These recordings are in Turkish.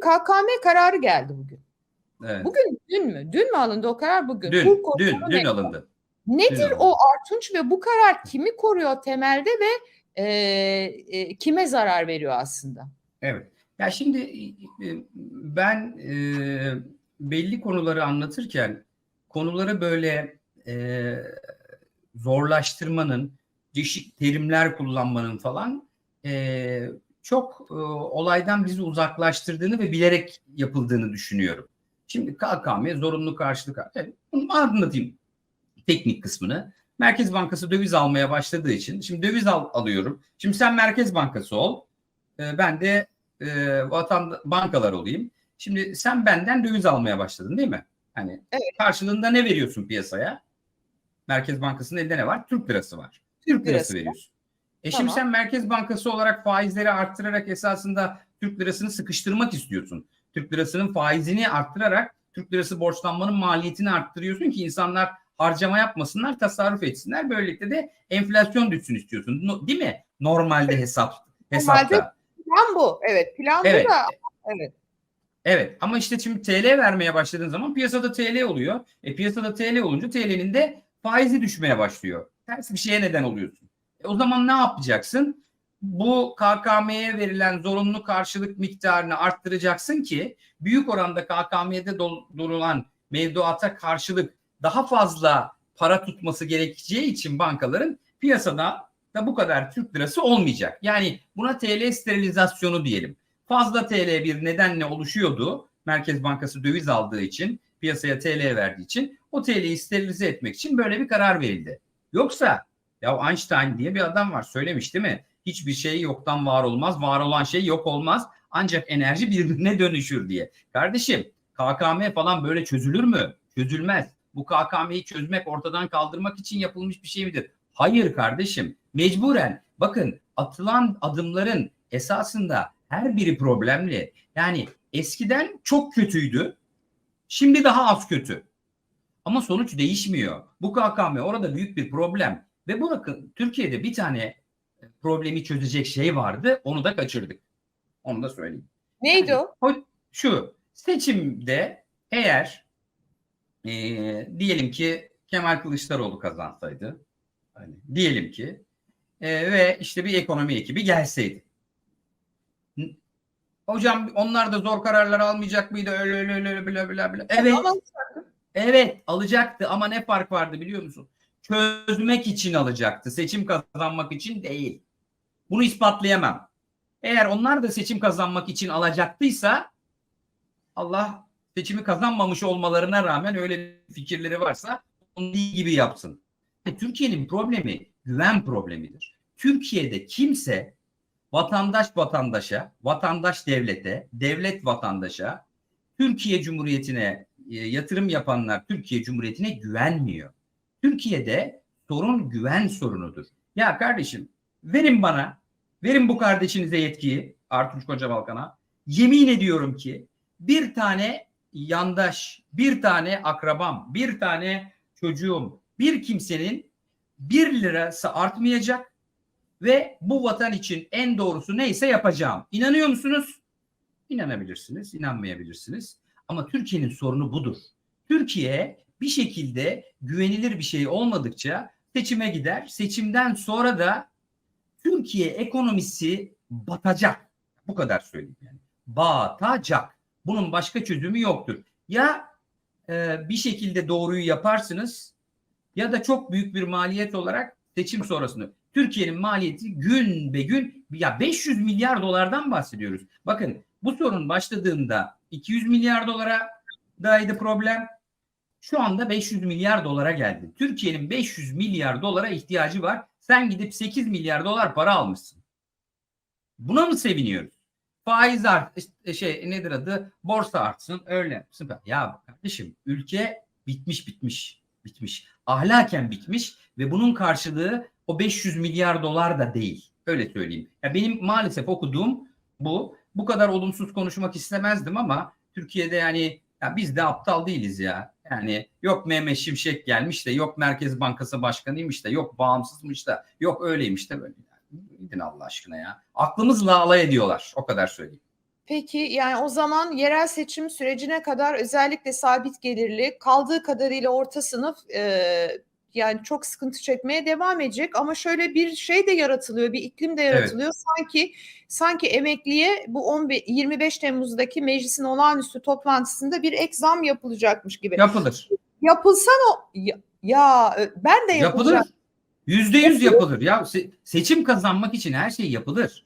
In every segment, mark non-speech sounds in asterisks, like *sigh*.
bir KKM kararı geldi bugün. Evet. Bugün dün mü? Dün mü alındı o karar bugün? Dün, Kur dün, dün alındı. Nedir Dün o Artunç ve bu karar kimi koruyor temelde ve e, e, kime zarar veriyor aslında? Evet. Ya şimdi e, ben e, belli konuları anlatırken konuları böyle e, zorlaştırmanın, değişik terimler kullanmanın falan e, çok e, olaydan bizi uzaklaştırdığını ve bilerek yapıldığını düşünüyorum. Şimdi KKM zorunlu karşılık. Evet, bunu anlatayım teknik kısmını. Merkez Bankası döviz almaya başladığı için şimdi döviz al, alıyorum. Şimdi sen Merkez Bankası ol. e, ben de e, vatan bankalar olayım. Şimdi sen benden döviz almaya başladın değil mi? Hani Evet. karşılığında ne veriyorsun piyasaya? Merkez Bankası'nın elinde ne var? Türk lirası var. Türk lirası lirası. veriyorsun. E Tamam. şimdi sen Merkez Bankası olarak faizleri arttırarak esasında Türk lirasını sıkıştırmak istiyorsun. Türk lirasının faizini arttırarak Türk lirası borçlanmanın maliyetini arttırıyorsun ki insanlar harcama yapmasınlar, tasarruf etsinler. Böylelikle de enflasyon düşsün istiyorsun. No- değil mi? Normalde hesap hesapta. Plan bu. Evet plan Evet. bu da. Evet. Evet ama işte şimdi TL vermeye başladığın zaman piyasada TL oluyor. E piyasada TL olunca TL'nin de faizi düşmeye başlıyor. Ters bir şeye neden oluyorsun. E o zaman ne yapacaksın? Bu KKM'ye verilen zorunlu karşılık miktarını arttıracaksın ki büyük oranda KKM'de doldurulan mevduata karşılık daha fazla para tutması gerekeceği için bankaların piyasada da bu kadar Türk lirası olmayacak. Yani buna TL sterilizasyonu diyelim fazla TL bir nedenle oluşuyordu. Merkez Bankası döviz aldığı için, piyasaya TL verdiği için o TL'yi sterilize etmek için böyle bir karar verildi. Yoksa ya Einstein diye bir adam var söylemiş değil mi? Hiçbir şey yoktan var olmaz, var olan şey yok olmaz. Ancak enerji birbirine dönüşür diye. Kardeşim KKM falan böyle çözülür mü? Çözülmez. Bu KKM'yi çözmek, ortadan kaldırmak için yapılmış bir şey midir? Hayır kardeşim. Mecburen bakın atılan adımların esasında her biri problemli. Yani eskiden çok kötüydü. Şimdi daha az kötü. Ama sonuç değişmiyor. Bu KKM orada büyük bir problem. Ve bakın Türkiye'de bir tane problemi çözecek şey vardı. Onu da kaçırdık. Onu da söyleyeyim. Neydi o? O- Şu seçimde eğer e, diyelim ki Kemal Kılıçdaroğlu kazansaydı hani diyelim ki e, ve işte bir ekonomi ekibi gelseydi. Hocam onlar da zor kararlar almayacak mıydı? Öyle öyle öyle öyle bla bla bla. Evet. Evet alacaktı ama ne fark vardı biliyor musun? Çözmek için alacaktı. Seçim kazanmak için değil. Bunu ispatlayamam. Eğer onlar da seçim kazanmak için alacaktıysa Allah seçimi kazanmamış olmalarına rağmen öyle fikirleri varsa onun dediği gibi yapsın. E, Türkiye'nin problemi güven problemidir. Türkiye'de kimse vatandaş vatandaşa, vatandaş devlete, devlet vatandaşa, Türkiye Cumhuriyeti'ne e, yatırım yapanlar Türkiye Cumhuriyeti'ne güvenmiyor. Türkiye'de sorun güven sorunudur. Ya kardeşim verin bana, verin bu kardeşinize yetkiyi Artunç Kocabalkan'a. Yemin ediyorum ki bir tane yandaş, bir tane akrabam, bir tane çocuğum, bir kimsenin bir lirası artmayacak ve bu vatan için en doğrusu neyse yapacağım. İnanıyor musunuz? İnanabilirsiniz, inanmayabilirsiniz. Ama Türkiye'nin sorunu budur. Türkiye bir şekilde güvenilir bir şey olmadıkça seçime gider. Seçimden sonra da Türkiye ekonomisi batacak. Bu kadar söyleyeyim yani. Batacak. Bunun başka çözümü yoktur. Ya e, bir şekilde doğruyu yaparsınız ya da çok büyük bir maliyet olarak seçim sonrasını. Türkiye'nin maliyeti gün be gün ya 500 milyar dolardan bahsediyoruz. Bakın bu sorun başladığında 200 milyar dolara daydı problem. Şu anda 500 milyar dolara geldi. Türkiye'nin 500 milyar dolara ihtiyacı var. Sen gidip 8 milyar dolar para almışsın. Buna mı seviniyoruz? Faiz art işte şey nedir adı? Borsa artsın öyle. Süper. Ya kardeşim ülke bitmiş bitmiş bitmiş. Ahlaken bitmiş ve bunun karşılığı o 500 milyar dolar da değil. Öyle söyleyeyim. Ya benim maalesef okuduğum bu. Bu kadar olumsuz konuşmak istemezdim ama Türkiye'de yani ya biz de aptal değiliz ya. Yani yok Mehmet Şimşek gelmiş de yok Merkez Bankası Başkanıymış da yok bağımsızmış da yok öyleymiş de böyle. Gidin Allah aşkına ya. Aklımızla alay ediyorlar. O kadar söyleyeyim. Peki yani o zaman yerel seçim sürecine kadar özellikle sabit gelirli kaldığı kadarıyla orta sınıf e, yani çok sıkıntı çekmeye devam edecek ama şöyle bir şey de yaratılıyor, bir iklim de yaratılıyor. Sanki sanki emekliye bu 15 25 Temmuz'daki meclisin olağanüstü toplantısında bir ek zam yapılacakmış gibi. Yapılır. Yapılsa o ya, ya e, ben de Yapılır. yapılacak. Yüzde yüz yapılır. Ya se- seçim kazanmak için her şey yapılır.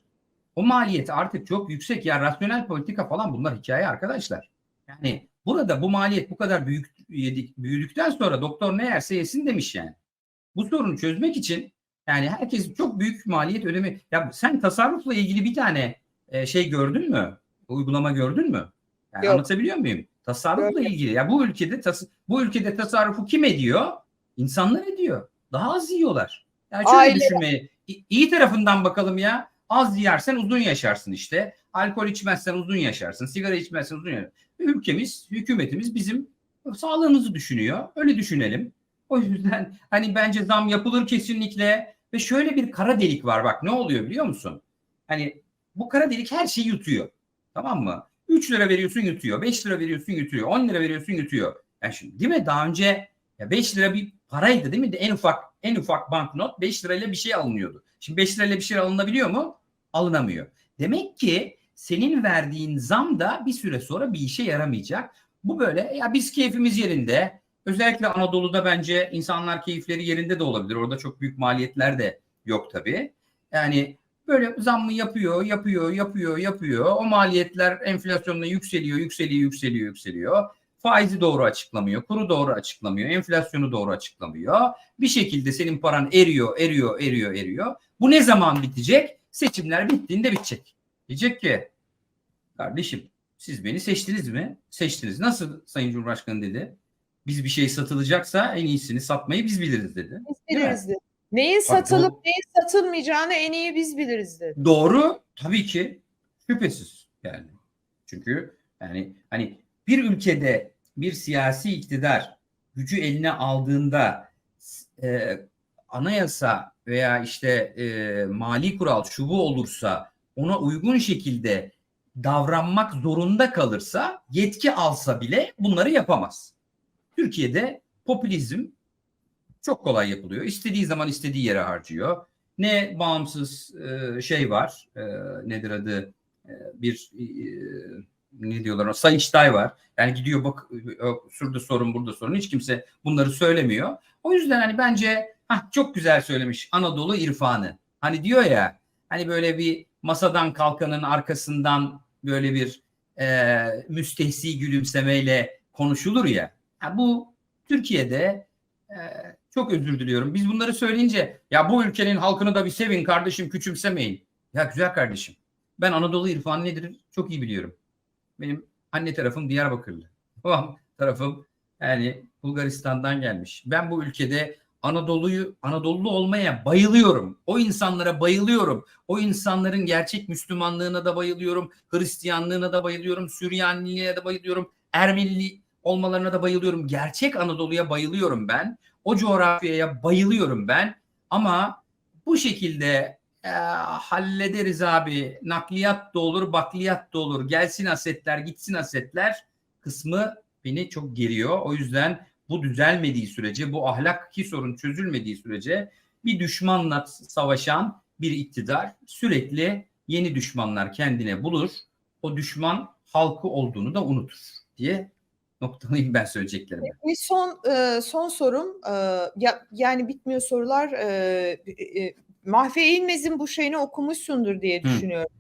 O maliyet artık çok yüksek. Ya rasyonel politika falan bunlar hikaye arkadaşlar. Yani burada bu maliyet bu kadar büyük yedik, büyüdükten sonra doktor ne yerse yesin demiş yani. Bu sorunu çözmek için yani herkes çok büyük maliyet ödemi. Ya sen tasarrufla ilgili bir tane e, şey gördün mü? Uygulama gördün mü? Yani Yok. anlatabiliyor muyum? Tasarrufla Görmedim. ilgili. Ya bu ülkede tas- bu ülkede tasarrufu kim ediyor? İnsanlar ediyor. Daha az yiyorlar. Yani şöyle Aileler. düşünmeyi. iyi tarafından bakalım ya. Az yersen uzun yaşarsın işte. Alkol içmezsen uzun yaşarsın. Sigara içmezsen uzun yaşarsın. Ülkemiz, hükümetimiz bizim sağlığımızı düşünüyor. Öyle düşünelim. O yüzden hani bence zam yapılır kesinlikle. Ve şöyle bir kara delik var bak ne oluyor biliyor musun? Hani bu kara delik her şeyi yutuyor. Tamam mı? 3 lira veriyorsun yutuyor. 5 lira veriyorsun yutuyor. 10 lira veriyorsun yutuyor. Yani şimdi değil mi? Daha önce ya 5 lira bir paraydı değil mi? En ufak en ufak banknot 5 lirayla bir şey alınıyordu. Şimdi 5 lirayla bir şey alınabiliyor mu? Alınamıyor. Demek ki senin verdiğin zam da bir süre sonra bir işe yaramayacak. Bu böyle ya biz keyfimiz yerinde. Özellikle Anadolu'da bence insanlar keyifleri yerinde de olabilir. Orada çok büyük maliyetler de yok tabii. Yani böyle zammı yapıyor, yapıyor, yapıyor, yapıyor. O maliyetler enflasyonla yükseliyor, yükseliyor, yükseliyor, yükseliyor. Faizi doğru açıklamıyor, kuru doğru açıklamıyor, enflasyonu doğru açıklamıyor. Bir şekilde senin paran eriyor, eriyor, eriyor, eriyor. Bu ne zaman bitecek? Seçimler bittiğinde bitecek. Diyecek ki kardeşim siz beni seçtiniz mi? Seçtiniz. Nasıl Sayın Cumhurbaşkanı dedi? Biz bir şey satılacaksa en iyisini satmayı biz biliriz dedi. Biz biliriz dedi. Neyin Bak bu- satılıp neyin satılmayacağını en iyi biz biliriz dedi. Doğru tabii ki şüphesiz yani. Çünkü yani hani bir ülkede bir siyasi iktidar gücü eline aldığında e, anayasa veya işte e, mali kural şu bu olursa ona uygun şekilde davranmak zorunda kalırsa yetki alsa bile bunları yapamaz. Türkiye'de popülizm çok kolay yapılıyor. İstediği zaman istediği yere harcıyor. Ne bağımsız e, şey var e, nedir adı E, bir ne diyorlar Sayıştay var. Yani gidiyor bak şurada sorun burada sorun. Hiç kimse bunları söylemiyor. O yüzden hani bence hah, çok güzel söylemiş Anadolu irfanı. Hani diyor ya hani böyle bir masadan kalkanın arkasından böyle bir e, müstehsi gülümsemeyle konuşulur ya ha, bu Türkiye'de e, çok özür diliyorum. Biz bunları söyleyince ya bu ülkenin halkını da bir sevin kardeşim küçümsemeyin. Ya güzel kardeşim. Ben Anadolu irfanı nedir çok iyi biliyorum. Benim anne tarafım Diyarbakırlı. *laughs* Babam tarafım yani Bulgaristan'dan gelmiş. Ben bu ülkede Anadolu'yu Anadolu olmaya bayılıyorum. O insanlara bayılıyorum. O insanların gerçek Müslümanlığına da bayılıyorum. Hristiyanlığına da bayılıyorum. Süryaniliğe de bayılıyorum. Ermeni olmalarına da bayılıyorum. Gerçek Anadolu'ya bayılıyorum ben. O coğrafyaya bayılıyorum ben. Ama bu şekilde e, hallederiz abi. Nakliyat da olur, bakliyat da olur. Gelsin asetler, gitsin asetler kısmı beni çok geriyor. O yüzden bu düzelmediği sürece, bu ahlaki sorun çözülmediği sürece bir düşmanla savaşan bir iktidar sürekli yeni düşmanlar kendine bulur. O düşman halkı olduğunu da unutur diye noktalayayım ben söyleyeceklerimi. Bir son e, son sorum e, ya yani bitmiyor sorular. E, Mahfi İlmez'in bu şeyini okumuşsundur diye Hı. düşünüyorum.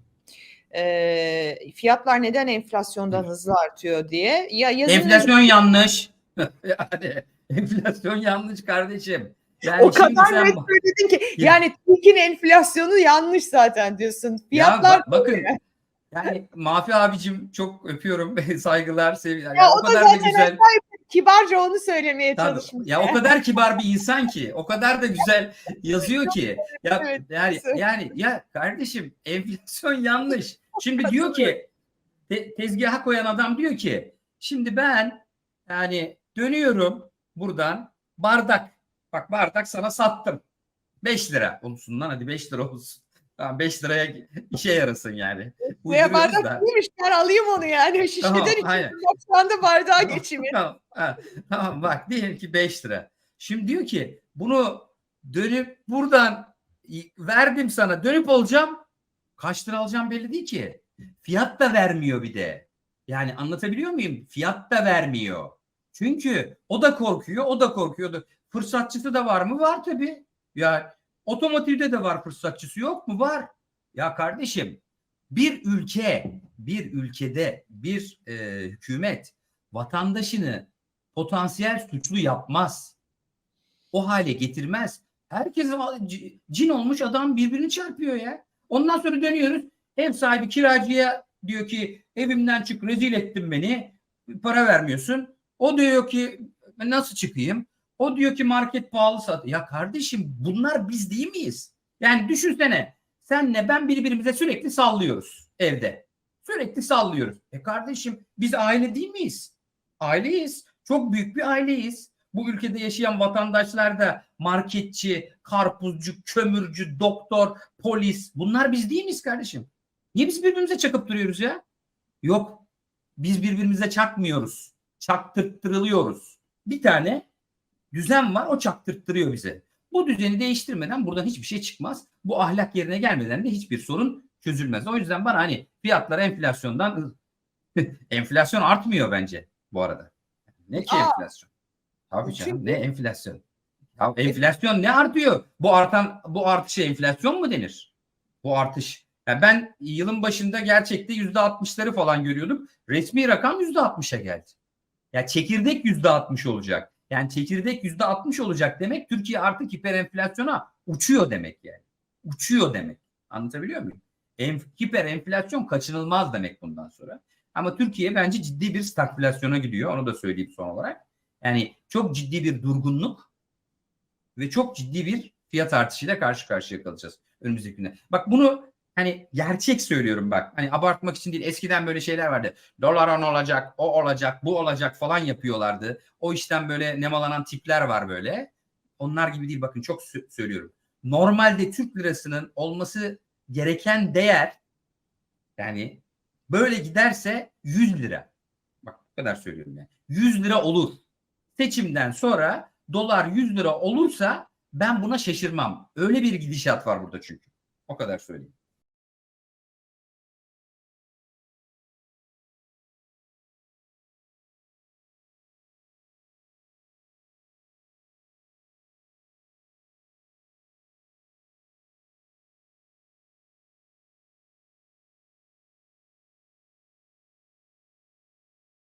E, fiyatlar neden enflasyondan Hı. hızlı artıyor diye. Ya yazın Enflasyon yanlış. *laughs* yani enflasyon yanlış kardeşim. Yani o kadar net söyledin ki Ya- yani TÜİK'in enflasyonu yanlış zaten diyorsun. Fiyatlar bak- bakın yani Mafi abicim çok öpüyorum *laughs* saygılar sevgiler. Ya Ya, o o da kadar da güzel. kibarca onu söylemeye Tabii. çalışmış. Ya o kadar kibar bir insan ki, o kadar da güzel yazıyor ki. Ya Evet, yani yani ya kardeşim enflasyon yanlış. Şimdi diyor ki te- tezgaha koyan adam diyor ki şimdi ben yani dönüyorum buradan bardak bak bardak sana sattım. 5 lira olsun lan hadi 5 lira olsun. Tamam 5 liraya işe yarasın yani. *laughs* Uyduruyoruz bardak da. değilmiş ben alayım onu yani. Şişeden Tamam. Yoksa da bardağa geçeyim. Tamam, ha, tamam bak diyelim ki 5 lira. Şimdi diyor ki bunu dönüp buradan verdim sana dönüp alacağım. Kaç lira alacağım belli değil ki. Fiyat da vermiyor bir de. Yani anlatabiliyor muyum? Fiyat da vermiyor. Çünkü o da korkuyor, o da korkuyor. O da- Fırsatçısı da var mı? Var tabii. Ya otomotivde de var fırsatçısı yok mu? Var. Ya kardeşim bir ülke, bir ülkede bir e, hükümet vatandaşını potansiyel suçlu yapmaz. O hale getirmez. Herkes cin olmuş adam birbirini çarpıyor ya. Ondan sonra dönüyoruz. Ev sahibi kiracıya diyor ki evimden çık rezil ettin beni. Para vermiyorsun. O diyor ki nasıl çıkayım? O diyor ki market pahalı sat. Ya kardeşim bunlar biz değil miyiz? Yani düşünsene senle ben birbirimize sürekli sallıyoruz evde. Sürekli sallıyoruz. E kardeşim biz aile değil miyiz? Aileyiz. Çok büyük bir aileyiz. Bu ülkede yaşayan vatandaşlar da marketçi, karpuzcu, kömürcü, doktor, polis bunlar biz değil miyiz kardeşim? Niye biz birbirimize çakıp duruyoruz ya? Yok. Biz birbirimize çakmıyoruz. Çaktırttırılıyoruz. Bir tane düzen var o çaktırttırıyor bize. Bu düzeni değiştirmeden buradan hiçbir şey çıkmaz. Bu ahlak yerine gelmeden de hiçbir sorun çözülmez. O yüzden bana hani fiyatlar enflasyondan *laughs* enflasyon artmıyor bence bu arada. Ne ki Aa. enflasyon? Tabii canım Çünkü- ne enflasyon? Ya enflasyon ne artıyor? Bu artan bu artışa enflasyon mu denir? Bu artış. Ya ben yılın başında gerçekte yüzde altmışları falan görüyordum. Resmi rakam yüzde altmışa geldi. Ya çekirdek yüzde altmış olacak. Yani çekirdek yüzde altmış olacak demek Türkiye artık hiperenflasyona uçuyor demek yani. Uçuyor demek. Anlatabiliyor muyum? Enf hiper enflasyon kaçınılmaz demek bundan sonra. Ama Türkiye bence ciddi bir stagflasyona gidiyor. Onu da söyleyeyim son olarak. Yani çok ciddi bir durgunluk ve çok ciddi bir fiyat artışıyla karşı karşıya kalacağız önümüzdeki günde. Bak bunu hani gerçek söylüyorum bak. Hani abartmak için değil. Eskiden böyle şeyler vardı. Dolar on olacak, o olacak, bu olacak falan yapıyorlardı. O işten böyle nemalanan tipler var böyle. Onlar gibi değil bakın çok sö- söylüyorum. Normalde Türk lirasının olması gereken değer yani böyle giderse 100 lira. Bak bu kadar söylüyorum yani. 100 lira olur. Seçimden sonra dolar 100 lira olursa ben buna şaşırmam. Öyle bir gidişat var burada çünkü. O kadar söyleyeyim.